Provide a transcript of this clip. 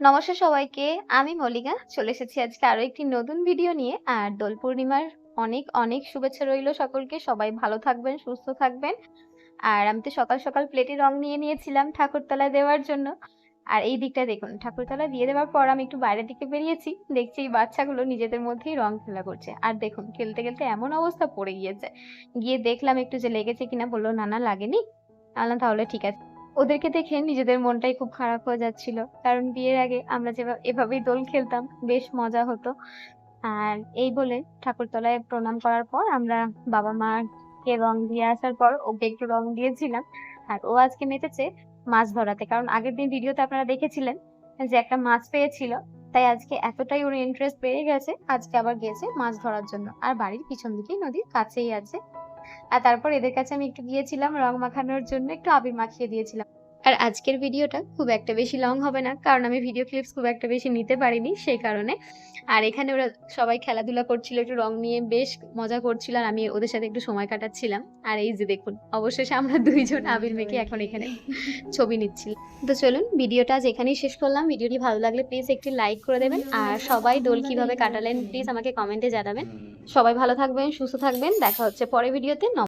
নমস্কার সবাইকে, আমি মল্লিকা। চলে এসেছি আজকে আরও একটি নতুন ভিডিও নিয়ে। আর দোল পূর্ণিমার অনেক অনেক শুভেচ্ছা রইল সকলকে। সবাই ভালো থাকবেন, সুস্থ থাকবেন। আর আমি তো সকাল সকাল প্লেটে রং নিয়ে নিয়েছিলাম ঠাকুরতলায় দেওয়ার জন্য। আর এই দিকটা দেখুন ঠাকুরতলা দিয়ে দেওয়ার পর আমি একটু বাইরের দিকে বেরিয়েছি। দেখছি এই বাচ্চাগুলো নিজেদের মধ্যেই রং খেলা করছে। আর দেখুন, খেলতে খেলতে এমন অবস্থা পড়ে গিয়েছে। গিয়ে দেখলাম একটু যে লেগেছে কিনা, বলল, না না, লাগেনি। আল্লাহ তাহলে ঠিক আছে। ওদেরকে দেখে নিজেদের মনটাই খুব খারাপ হয়ে যাচ্ছিল। কারণ বিয়ের আগে আমরা যেভাবে এভাবেই দোল খেলতাম, বেশ মজা হতো। আর এই বলে ঠাকুরতলায় প্রণাম করার পর আমরা বাবা মাকে রং দিয়ে আসার পর ওকে একটু রং দিয়েছিলাম। আর ও আজকে মেতেছে মাছ ধরাতে। কারণ আগের দিন ভিডিওতে আপনারা দেখেছিলেন যে একটা মাছ পেয়েছিল। তাই আজকে এতটাই ওর ইন্টারেস্ট বেড়ে গেছে, আজকে আবার গেছে মাছ ধরার জন্য। আর বাড়ির পিছন দিকেই নদীর কাছেই আছে। আর তারপর এদের কাছে আমি একটু গিয়েছিলাম রং মাখানোর জন্য একটু আবির মাখিয়ে দিয়েছিলাম। আর আজকের ভিডিওটা খুব একটা বেশি লং হবে না কারণ আমি ভিডিও ক্লিপস খুব একটা বেশি নিতে পারিনি সেই কারণে। আর এখানে ওরা সবাই খেলাধুলা করছিল একটু রং নিয়ে বেশ মজা করছিল আর আমি ওদের সাথে একটু সময় কাটাচ্ছিলাম। আর এই যে দেখুন অবশেষে আমরা দুইজন আবির মেখে এখন এখানে ছবি নিচ্ছি তো চলুন ভিডিওটা আজ এখানেই শেষ করলাম। ভিডিওটি ভালো লাগলে প্লিজ একটি লাইক করে দেবেন। আর সবাই দোল কীভাবে কাটালেন প্লিজ আমাকে কমেন্টে জানাবেন। সবাই ভালো থাকবেন সুস্থ থাকবেন। দেখা হচ্ছে পরে ভিডিওতে।